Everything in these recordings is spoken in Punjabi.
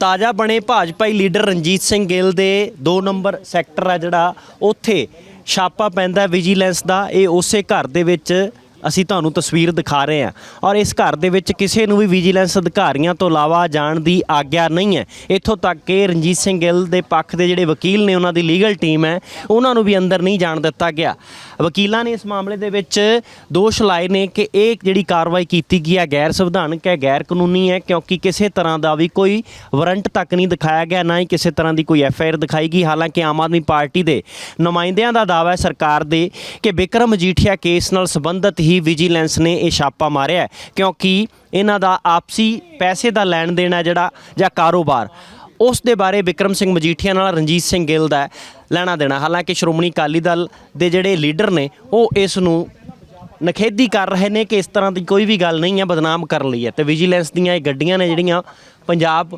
ਤਾਜ਼ਾ ਬਣੇ ਭਾਜਪਾਈ ਲੀਡਰ ਰਣਜੀਤ ਸਿੰਘ ਗਿੱਲ ਦੇ 2 ਨੰਬਰ ਸੈਕਟਰ ਆ ਜਿਹੜਾ, ਉੱਥੇ ਛਾਪਾ ਪੈਂਦਾ ਵਿਜੀਲੈਂਸ ਦਾ। ਇਹ ਉਸੇ ਘਰ ਦੇ ਵਿੱਚ ਅਸੀਂ ਤੁਹਾਨੂੰ ਤਸਵੀਰ ਦਿਖਾ ਰਹੇ ਹਾਂ। ਔਰ ਇਸ ਘਰ ਦੇ ਵਿੱਚ ਕਿਸੇ ਨੂੰ ਵੀ ਵਿਜੀਲੈਂਸ ਅਧਿਕਾਰੀਆਂ ਤੋਂ ਇਲਾਵਾ ਜਾਣ ਦੀ ਆਗਿਆ ਨਹੀਂ ਹੈ। ਇੱਥੋਂ ਤੱਕ ਕਿ ਰਣਜੀਤ ਸਿੰਘ ਗਿੱਲ ਦੇ ਪੱਖ ਦੇ ਜਿਹੜੇ ਵਕੀਲ ਨੇ ਉਹਨਾਂ ਦੀ ਲੀਗਲ ਟੀਮ ਹੈ, ਉਹਨਾਂ ਨੂੰ ਵੀ ਅੰਦਰ ਨਹੀਂ ਜਾਣ ਦਿੱਤਾ ਗਿਆ। ਵਕੀਲਾਂ ਨੇ ਇਸ ਮਾਮਲੇ ਦੇ ਵਿੱਚ ਦੋਸ਼ ਲਾਏ ਨੇ ਕਿ ਇਹ ਜਿਹੜੀ ਕਾਰਵਾਈ ਕੀਤੀ ਗਈ ਹੈ, ਗੈਰ ਸੰਵਿਧਾਨਕ ਹੈ, ਗੈਰ ਕਾਨੂੰਨੀ ਹੈ, ਕਿਉਂਕਿ ਕਿਸੇ ਤਰ੍ਹਾਂ ਦਾ ਵੀ ਕੋਈ ਵਾਰੰਟ ਤੱਕ ਨਹੀਂ ਦਿਖਾਇਆ ਗਿਆ, ਨਾ ਹੀ ਕਿਸੇ ਤਰ੍ਹਾਂ ਦੀ ਕੋਈ ਐਫ ਆਈ ਆਰ ਦਿਖਾਈ ਗਈ। ਹਾਲਾਂਕਿ ਆਮ ਆਦਮੀ ਪਾਰਟੀ ਦੇ ਨੁਮਾਇੰਦਿਆਂ ਦਾ ਦਾਅਵਾ ਹੈ ਸਰਕਾਰ ਦੇ ਕਿ ਬਿਕਰਮ ਮਜੀਠੀਆ ਕੇਸ ਨਾਲ ਸੰਬੰਧਿਤ ਹੀ ਵਿਜੀਲੈਂਸ ਨੇ ਇਹ ਛਾਪਾ ਮਾਰਿਆ ਕਿਉਂਕਿ ਇਹਨਾਂ ਦਾ ਆਪਸੀ ਪੈਸੇ ਦਾ ਲੈਣ ਦੇਣ ਹੈ ਜਿਹੜਾ, ਜਾਂ ਕਾਰੋਬਾਰ। ਉਸ ਦੇ ਬਾਰੇ ਵਿਕਰਮ ਸਿੰਘ ਮਜੀਠੀਆ ਨਾਲ ਰਣਜੀਤ ਸਿੰਘ ਗਿੱਲ ਦਾ ਲੈਣਾ ਦੇਣਾ। ਹਾਲਾਂਕਿ ਸ਼੍ਰੋਮਣੀ ਅਕਾਲੀ ਦਲ ਦੇ ਜਿਹੜੇ ਲੀਡਰ ਨੇ, ਉਹ ਇਸ ਨੂੰ ਨਖੇਦੀ ਕਰ ਰਹੇ ਨੇ ਕਿ ਇਸ ਤਰ੍ਹਾਂ ਦੀ ਕੋਈ ਵੀ ਗੱਲ ਨਹੀਂ ਹੈ, ਬਦਨਾਮ ਕਰਨ ਲਈ ਹੈ। ਤੇ ਵਿਜੀਲੈਂਸ ਦੀਆਂ ਇਹ ਗੱਡੀਆਂ ਨੇ ਜਿਹੜੀਆਂ ਪੰਜਾਬ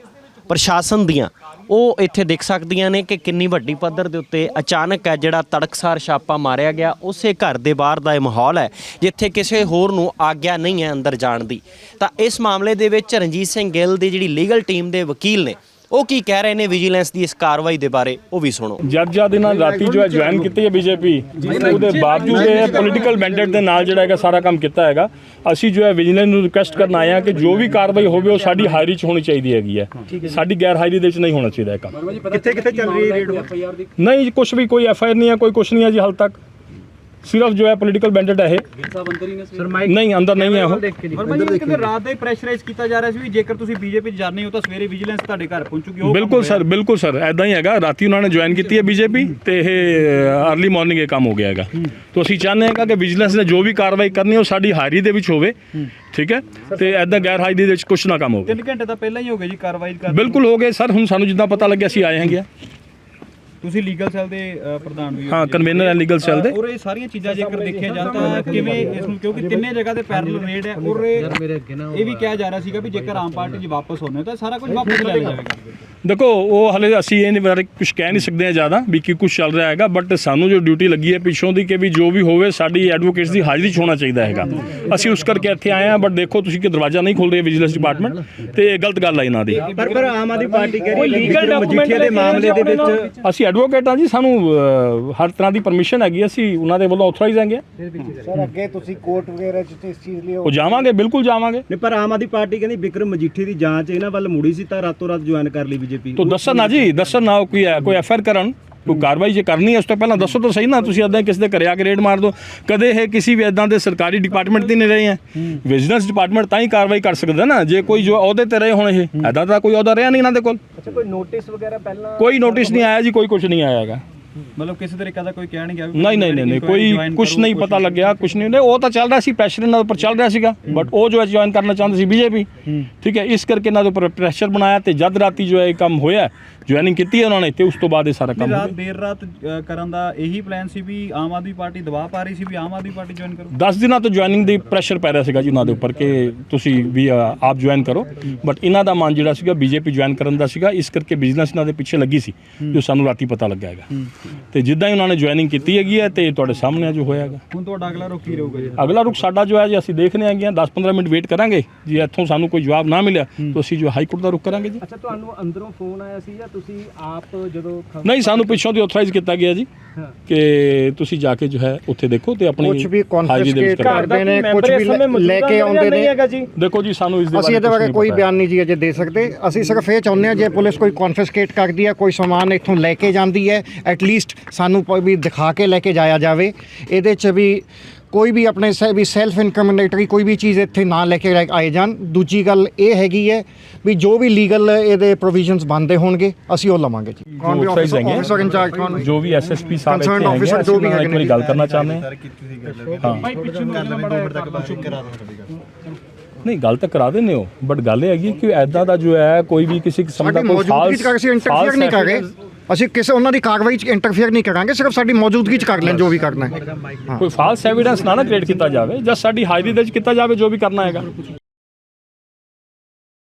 ਪ੍ਰਸ਼ਾਸਨ ਦੀਆਂ। ਉਹ ਇੱਥੇ ਦੇਖ ਸਕਦੀਆਂ ਨੇ ਕਿ ਕਿੰਨੀ ਵੱਡੀ ਪੱਧਰ ਦੇ ਉੱਤੇ ਅਚਾਨਕ ਹੈ ਜਿਹੜਾ ਤੜਕਸਾਰ ਛਾਪਾ ਮਾਰਿਆ ਗਿਆ। ਉਸੇ ਘਰ ਦੇ ਬਾਹਰ ਦਾ ਇਹ ਮਾਹੌਲ ਹੈ, ਜਿੱਥੇ ਕਿਸੇ ਹੋਰ ਨੂੰ ਆਗਿਆ ਨਹੀਂ ਹੈ ਅੰਦਰ ਜਾਣ ਦੀ। ਤਾਂ ਇਸ ਮਾਮਲੇ ਦੇ ਵਿੱਚ ਰਣਜੀਤ ਸਿੰਘ ਗਿੱਲ ਦੀ ਜਿਹੜੀ ਲੀਗਲ ਟੀਮ ਦੇ ਵਕੀਲ ਨੇ ਉਹ ਕੀ ਕਹਿ ਰਹੇ ਨੇ ਵਿਜੀਲੈਂਸ ਦੀ ਇਸ ਕਾਰਵਾਈ ਦੇ ਬਾਰੇ ਉਹ ਵੀ ਸੁਣੋ। ਜਦ ਜਦ ਇਹਨਾਂ ਰਾਤੀ ਜੋ ਹੈ ਜੁਆਇਨ ਕੀਤੀ ਹੈ ਬੀਜੇਪੀ ਉਹਦੇ ਬਾਵਜੂਦ ਇਹ ਪੋਲੀਟੀਕਲ ਮੈਂਡੇਟ ਦੇ ਨਾਲ ਜਿਹੜਾ ਹੈਗਾ ਸਾਰਾ ਕੰਮ ਕੀਤਾ ਹੈਗਾ ਅਸੀਂ ਜੋ ਹੈ ਵਿਜੀਲੈਂਸ ਨੂੰ ਰਿਕੁਐਸਟ ਕਰਨ ਆਏ ਹਾਂ ਕਿ ਜੋ ਵੀ ਕਾਰਵਾਈ ਹੋਵੇ ਉਹ ਸਾਡੀ ਹਾਜ਼ਰੀ 'ਚ ਹੋਣੀ ਚਾਹੀਦੀ ਹੈਗੀ ਹੈ। ਸਾਡੀ ਗੈਰ ਹਾਜ਼ਰੀ ਦੇ ਵਿੱਚ ਨਹੀਂ ਹੋਣਾ ਚਾਹੀਦਾ ਇਹ ਕੰਮ ਕਿੱਥੇ ਕਿੱਥੇ ਚੱਲ ਰਹੀ ਹੈ ਰੇਡ ਨਹੀਂ ਕੁਝ ਵੀ ਕੋਈ ਐਫ ਆਈ ਆਰ ਨਹੀਂ ਹੈ ਕੋਈ ਕੁਝ ਨਹੀਂ ਹੈ ਜੀ ਹਾਲ ਤੱਕ। ਸਿਰਫ ਜੋ ਹੈ ਪੋਲੀਟੀਕਲ ਮੈਂਡੇਟ ਹੈ ਇਹ। ਸਰ ਮਾਈਕ ਨਹੀਂ ਅੰਦਰ ਨਹੀਂ ਹੈ ਉਹ। ਵਰਮਾ ਜੀ। ਕਹਿੰਦੇ ਰਾਤ ਦਾ ਹੀ ਪ੍ਰੈਸ਼ਰਾਈਜ਼ ਕੀਤਾ ਜਾ ਰਿਹਾ ਸੀ ਵੀ ਜੇਕਰ ਤੁਸੀਂ ਬੀਜੇਪੀ 'ਚ ਜਾਣੇ ਹੋ ਤਾਂ ਸਵੇਰੇ ਵਿਜੀਲੈਂਸ ਤੁਹਾਡੇ ਘਰ ਪਹੁੰਚੂਗੀ ਉਹ ਬਿਲਕੁਲ ਸਰ ਬਿਲਕੁਲ ਸਰ ਐਦਾਂ ਹੀ ਹੈਗਾ। ਰਾਤੀ ਉਹਨਾਂ ਨੇ ਜੁਆਇਨ ਕੀਤੀ ਹੈ ਬੀਜੇਪੀ ਤੇ ਇਹ ਅਰਲੀ ਮਾਰਨਿੰਗ ਇਹ ਕੰਮ ਹੋ ਗਿਆ ਹੈਗਾ। ਤੋਂ ਅਸੀਂ ਚਾਹੁੰਦੇ ਹਾਂ ਕਿ ਵਿਜੀਲੈਂਸ ਨੇ ਜੋ ਵੀ ਕਾਰਵਾਈ ਕਰਨੀ ਹੈ ਉਹ ਸਾਡੀ ਹਾਜ਼ਰੀ ਦੇ ਵਿੱਚ ਹੋਵੇ। ਠੀਕ ਹੈ? ਤੇ ਐਦਾਂ ਗੈਰ ਹਾਜ਼ਰੀ ਦੇ ਵਿੱਚ ਕੁਝ ਨਾ ਕੰਮ ਹੋਵੇ। 3 ਘੰਟੇ ਤਾਂ ਪਹਿਲਾਂ ਹੀ ਹੋ ਗਏ ਜੀ ਕਾਰਵਾਈ ਕਰ ਬਿਲਕੁਲ ਹੋ ਗਏ। ਸਰ ਹੁਣ ਸਾਨੂੰ ਜਿੱਦਾਂ ਪਤਾ ਲੱਗਿਆ ਅਸੀਂ ਆਏ ਹੈਗੇ ਆ। ਤੁਸੀਂ ਲੀਗਲ ਸੈੱਲ ਦੇ ਅ, ਪ੍ਰਧਾਨ ਵੀ ਹੋ ਹਾਂ ਕਨਵੀਨਰ ਹੈ ਲੀਗਲ ਸੈੱਲ ਦੇ। ਔਰ ਇਹ ਸਾਰੀਆਂ ਚੀਜ਼ਾਂ ਜੇਕਰ ਦੇਖਿਆ ਜਾਂਦਾ ਤਾਂ ਕਿਵੇਂ ਇਸ ਨੂੰ ਕਿਉਂਕਿ ਤਿੰਨੇ ਜਗ੍ਹਾ ਤੇ ਪੈਰਲਲ ਰੇਡ ਹੈ ਔਰ ਇਹ ਇਹ ਵੀ ਕਿਹਾ ਜਾ ਰਿਹਾ ਸੀਗਾ ਵੀ ਜੇਕਰ ਆਮ ਪਾਰਟੀ 'ਚ ਵਾਪਸ ਹੋਣੇ ਤਾਂ ਸਾਰਾ ਕੁਝ ਵਾਪਸ ਲੈ ਲਿਆ ਜਾਵੇਗਾ ਦੇਖੋ ਉਹ ਹਲੇ ਅਸੀਂ ਇਹਦੇ ਬਾਰੇ ਕੁਝ ਕਹਿ ਨਹੀਂ ਸਕਦੇ ਹਾਂ ਜ਼ਿਆਦਾ ਵੀ ਕੀ ਕੁਝ ਚੱਲ ਰਿਹਾ ਹੈਗਾ ਬਟ ਸਾਨੂੰ ਜੋ ਡਿਊਟੀ ਲੱਗੀ ਹੈ ਪਿੱਛੋਂ ਦੀ ਕਿ ਵੀ ਜੋ ਵੀ ਹੋਵੇ ਸਾਡੀ ਐਡਵੋਕੇਟਸ ਦੀ ਹਾਜ਼ਰੀ 'ਚ ਹੋਣਾ ਚਾਹੀਦਾ ਹੈਗਾ। ਅਸੀਂ ਉਸ ਕਰਕੇ ਇੱਥੇ ਆਏ ਹਾਂ ਬਟ ਦੇਖੋ ਤੁਸੀਂ ਕਿ ਦਰਵਾਜ਼ਾ ਨਹੀਂ ਖੋਲ ਰਹੇ ਵਿਜੀਲੈਂਸ ਡਿਪਾਰਟਮੈਂਟ ਤੇ ਇਹ ਗਲਤ ਗੱਲ ਹੈ ਇਹਨਾਂ ਦੀ। ਪਰ ਪਰ ਆਮ ਆਦਮੀ ਪਾਰਟੀ ਕਹਿ ਕੋਈ ਲੀਗਲ ਡਾਕੂਮੈਂਟ ਦੇ ਮਾਮਲੇ ਦੇ ਵਿੱਚ ਅਸੀਂ ਐਡਵੋਕੇਟ ਹਾਂ ਜੀ ਸਾਨੂੰ ਹਰ ਤਰ੍ਹਾਂ ਦੀ ਪਰਮਿਸ਼ਨ ਹੈਗੀ ਅਸੀਂ ਉਹਨਾਂ ਦੇ ਵੱਲੋਂ ਆਥੋਰਾਈਜ਼ ਹੈਗੇ। ਸਰ ਅੱਗੇ ਤੁਸੀਂ ਕੋਰਟ ਵਗੈਰਾ ਚ ਤੇ ਇਸ ਚੀਜ਼ ਲਈ ਉਹ ਜਾਵਾਂਗੇ ਬਿਲਕੁਲ ਜਾਵਾਂਗੇ। ਨਹੀਂ ਪਰ ਆਮ ਆਦਮੀ ਪਾਰਟੀ ਕਹਿੰਦੀ ਵਿਕਰਮ ਮਜੀਠੀ ਦੀ ਜਾਂਚ ਇਹਨਾਂ ਵੱਲ ਮੁੜੀ ਸੀ ਤਾਂ ਰਾਤੋਂ ਰਾਤ ਜੁਆਇਨ ਕਰ ਲਈ ਬੀਜੇਪੀ ਤੋ ਦੱਸਣ ਨਾ ਜੀ ਦੱਸਣ ਨਾ ਕੋਈ ਹੈ ਕੋਈ ਐਫਆਰ ਕਰਨ ਕੋਈ ਕਾਰਵਾਈ ਜੇ ਕਰਨੀ ਹੈ ਉਸ ਤੋਂ ਪਹਿਲਾਂ ਦੱਸੋ ਤਾਂ ਸਹੀ ਨਾ ਤੁਸੀਂ ਇਦਾਂ ਕਿਸੇ ਦੇ ਘਰੇ ਆ ਕੇ ਰੇਡ ਮਾਰ ਦਿਓ। ਕਦੇ ਇਹ ਕਿਸੇ ਵੀ ਇਦਾਂ ਦੇ ਸਰਕਾਰੀ ਡਿਪਾਰਟਮੈਂਟ ਤੇ ਨਹੀਂ ਰਹੇ ਹੈ। ਵਿਜੀਲੈਂਸ ਡਿਪਾਰਟਮੈਂਟ ਤਾਂ ਹੀ ਕਾਰਵਾਈ ਕਰ ਸਕਦਾ ਨਾ ਜੇ ਕੋਈ ਜੋ ਅਹੁਦੇ ਤੇ ਰਹੇ ਹੋਣ ਇਹ। ਐਦਾਂ ਤਾਂ ਕੋਈ ਅਹੁਦਾ ਰਿਹਾ ਨਹੀਂ ਇਹਨਾਂ ਦੇ ਕੋਲ। ਅੱਛਾ ਕੋਈ ਨੋਟਿਸ ਵਗੈਰਾ ਪਹਿਲਾਂ ਕੋਈ ਨੋਟਿਸ ਨਹੀਂ ਆਇਆ ਜੀ ਕੋਈ ਕੁਝ ਨਹੀਂ ਆਇਆ ਹੈਗਾ। ਮਤਲਬ ਕਿਸੇ ਤਰੀਕੇ ਦਾ ਕੋਈ ਕਹਿ ਨਹੀਂ ਗਿਆ ਨਹੀਂ ਨਹੀਂ ਨਹੀਂ ਕੋਈ ਕੁਝ ਨਹੀਂ ਪਤਾ ਲੱਗਿਆ ਕੁਝ ਨਹੀਂ ਉਹ ਤਾਂ ਚੱਲ ਰਿਹਾ ਸੀ ਪ੍ਰੈਸ਼ਰ ਇਹਨਾਂ ਉੱਪਰ ਚੱਲ ਰਿਹਾ ਸੀਗਾ ਬਟ ਉਹ ਜੋ ਹੈ ਜੁਆਇਨ ਕਰਨਾ ਚਾਹੁੰਦੇ ਸੀ ਬੀਜੇਪੀ। ਠੀਕ ਹੈ ਇਸ ਕਰਕੇ ਇਹਨਾਂ ਦੇ ਉੱਪਰ ਪ੍ਰੈਸ਼ਰ ਬਣਾਇਆ ਤੇ ਜਦ ਰਾਤੀ ਜੋ ਹੈ ਇਹ ਕੰਮ ਹੋਇਆ ਜੁਆਇਨਿੰਗ ਕੀਤੀ ਹੈ ਉਹਨਾਂ ਨੇ ਤੇ ਉਸ ਤੋਂ ਬਾਅਦ ਇਹ ਸਾਰਾ ਕੰਮ ਰਾਤ ਦੇਰ ਰਾਤ ਕਰਨ ਦਾ ਇਹੀ ਪਲਾਨ ਸੀ ਵੀ ਆਮ ਆਦਮੀ ਪਾਰਟੀ ਦਬਾਅ ਪਾ ਰਹੀ ਸੀ ਵੀ ਆਮ ਆਦਮੀ ਪਾਰਟੀ ਜੁਆਇਨ ਕਰੋ। 10 ਦਿਨਾਂ ਤੋਂ ਜੁਆਇਨਿੰਗ ਦੀ ਪ੍ਰੈਸ਼ਰ ਪੈ ਰਿਹਾ ਸੀਗਾ ਜੀ ਉਹਨਾਂ ਦੇ ਉੱਪਰ ਕਿ ਤੁਸੀਂ ਵੀ ਆਪ ਜੁਆਇਨ ਕਰੋ। ਬਟ ਇਹਨਾਂ ਦਾ ਮਨ ਜਿਹੜਾ ਸੀਗਾ ਬੀਜੇਪੀ ਜੁਆਇਨ ਕਰਨ ਦਾ ਸੀਗਾ ਇਸ ਕਰਕੇ ਬਿਜ਼ਨਸ ਇਹਨਾਂ ਦੇ ਪਿੱਛੇ ਲੱਗੀ ਸੀ ਜੋ ਸਾਨੂੰ ਰਾਤੀ ਪਤਾ ਲੱਗਾ ਹੈਗਾ। ਤੇ ਜਿੱਦਾਂ ਹੀ ਉਹਨਾਂ ਨੇ ਜੁਆਇਨਿੰਗ ਕੀਤੀ ਹੈਗੀ ਹੈ ਤੇ ਤੁਹਾਡੇ ਸਾਹਮਣੇ ਜੋ ਹੋਇਆ ਹੈਗਾ। ਹੁਣ ਤੁਹਾਡਾ ਅਗਲਾ ਰੁਖ ਕੀ ਰਹੂਗਾ ਜੀ? ਅਗਲਾ ਰੁਖ ਸਾਡਾ ਜੋ ਹੈ ਜੀ ਅਸੀਂ ਦੇਖਨੇ ਆਂਗੇ 10-15 ਮਿੰਟ ਵੇਟ ਕਰਾਂਗੇ। ਜੇ ਇੱਥੋਂ ਸਾਨੂੰ ਕੋਈ ਜਵਾਬ ਨਾ ਮਿਲਿਆ ਤਾਂ ਅਸੀਂ ਜੋ ਹਾਈ ਕੋਰਟ ਦਾ ਰੁਖ ਕਰਾਂਗੇ ਜੀ। ਅੱਛਾ ਤੁਹਾਨੂੰ ਅੰਦਰੋਂ ਫੋਨ ਆਇਆ ਸੀ ਜਾਂ ਤੁਸੀਂ ਆਪ ਜਦੋਂ ਨਹੀਂ ਸਾਨੂੰ ਪਿੱਛੋਂ ਦੀ ਆਥੋਰਾਈਜ਼ ਕੀਤਾ ਗਿਆ ਜੀ ਹਾਂ। ਕਿ ਤੁਸੀਂ ਜਾ ਕੇ ਜੋ ਹੈ ਉੱਥੇ ਦੇਖੋ ਤੇ ਆਪਣੀ ਕੁਝ ਵੀ ਹਾਜ਼ਰੀ ਦੇ ਵਿੱਚ confiscate ਕਰੋ। ਕਰਦੇ ਨੇ ਕੁਝ ਵੀ ਲੈ- ਲੈ ਕੇ ਆਉਂਦੇ ਨੇ ਦੇਖੋ ਜੀ ਸਾਨੂੰ ਇਸ ਦੇ ਅਸੀਂ ਇਹਦੇ ਕੁਛ ਬਾਰੇ ਨਹੀਂ ਕੋਈ ਪਤਾ। ਬਿਆਨ ਨਹੀਂ ਜੀ ਅਜੇ ਦੇ ਸਕਦੇ ਅਸੀਂ ਸਿਰਫ ਇਹ ਚਾਹੁੰਦੇ ਹਾਂ ਜੇ ਪੁਲਿਸ ਕੋਈ ਕਨਫਿਸਕੇਟ ਕਰਦੀ ਹੈ ਕੋਈ ਸਮਾਨ ਇੱਥੋਂ ਲੈ ਕੇ ਜਾਂਦੀ ਹੈ ਐਟ ਲੀਸਟ ਸਾਨੂੰ ਕੋਈ ਵੀ ਦਿਖਾ ਕੇ ਲੈ ਕੇ ਜਾਇਆ ਜਾਵੇ ਇਹਦੇ 'ਚ ਵੀ ਕੋਈ ਵੀ ਆਪਣੇ ਸੇ ਵੀ ਸੈਲਫ ਇਨਕਮਨੇਟਰੀ ਕੋਈ ਵੀ ਚੀਜ਼ ਇੱਥੇ ਨਾ ਲੈ ਕੇ ਆਏ ਜਾਣ। ਦੂਜੀ ਗੱਲ ਇਹ ਹੈਗੀ ਹੈ ਵੀ ਜੋ ਵੀ ਲੀਗਲ ਇਹਦੇ ਪ੍ਰੋਵੀਜ਼ਨਸ ਬੰਦੇ ਹੋਣਗੇ ਅਸੀਂ ਉਹ ਲਵਾਂਗੇ ਜੀ। ਕੌਣ ਵੀ authorized ਹੈਗੇ ਆ। ਆਫਿਸਰ ਇੰਚਾਰਜ ਕੌਣ? ਜੋ ਵੀ ਐਸਐਸਪੀ ਸਾਹਿਬ ਇੱਥੇ ਹੈਗੇ ਨੇ। ਗੱਲ ਕਰਨਾ ਚਾਹੁੰਦੇ ਹਾਂ। ਨਹੀਂ ਗੱਲ ਤਾਂ ਕਰਾ ਦਿੰਦੇ ਹੋ ਬਟ ਗੱਲ ਇਹ ਹੈਗੀ ਕਿ ਐਦਾਂ ਦਾ ਜੋ ਹੈ ਕੋਈ ਵੀ ਕਿਸੇ ਕਿਸਮ ਦਾ ਕੋਈ ਇੰਟਰਫੇਅਰ ਨਹੀਂ ਕਰ ਰਹੇ ਅਸੀਂ ਕਿਸੇ ਉਹਨਾਂ ਦੀ ਕਾਰਵਾਈ 'ਚ ਇੰਟਰਫੇਅਰ ਨਹੀਂ ਕਰਾਂਗੇ, ਸਿਰਫ ਸਾਡੀ ਮੌਜੂਦਗੀ 'ਚ ਕਰ ਲੈਣ ਜੋ ਵੀ ਕਰਨਾ ਹੈ। ਕੋਈ ਫਾਲਸ ਐਵੀਡੈਂਸ ਨਾ ਨਾ ਕ੍ਰੀਏਟ ਕੀਤਾ ਜਾਵੇ, ਜਾਂ ਸਾਡੀ ਹਾਜ਼ਰੀ ਦੇ ਵਿੱਚ ਕੀਤਾ ਜਾਵੇ ਜੋ ਵੀ ਕਰਨਾ ਹੈਗਾ।